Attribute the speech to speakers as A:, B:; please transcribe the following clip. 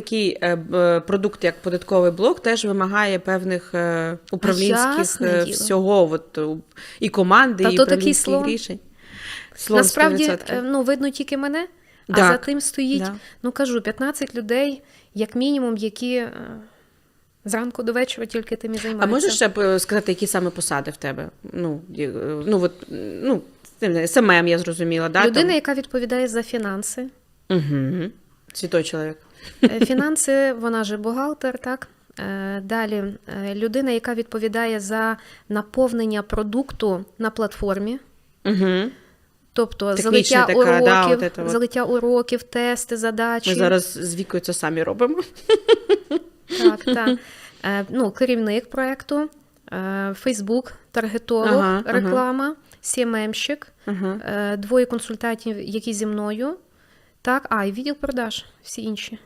A: такий е, е, продукт, як податковий блок, теж вимагає певних е, управлінських
B: ясне
A: е, всього, от, і команди,
B: Та
A: і управлінських рішень. Слон
B: Насправді
A: 100%.
B: е, ну, видно тільки мене, а
A: Так,
B: за тим стоїть,
A: да.
B: ну кажу, 15 людей, як мінімум, які зранку до вечора тільки тим і
A: А можеш ще сказати, які саме посади в тебе? Ну, ну, от, ну, СММ, я зрозуміла, да?
B: Людина, яка відповідає за фінанси.
A: Угу. Святой чоловік.
B: Е, Фінанси, вона же бухгалтер, так? Е, Далі е, людина, яка відповідає за наповнення продукту на платформі,
A: Угу.
B: тобто
A: Технічна
B: залиття
A: така, да,
B: уроків,
A: от це от.
B: залиття уроків, тести, задачі.
A: Ми зараз з вікою це самі робимо.
B: Так, так. Е, ну, керівник проєкту, е, Фейсбук, таргетолог,
A: Ага, ага.
B: реклама, CMM-щик,
A: Угу.
B: е, двоє консультантів, які зі мною. Так, а, і відділ продаж, всі інші.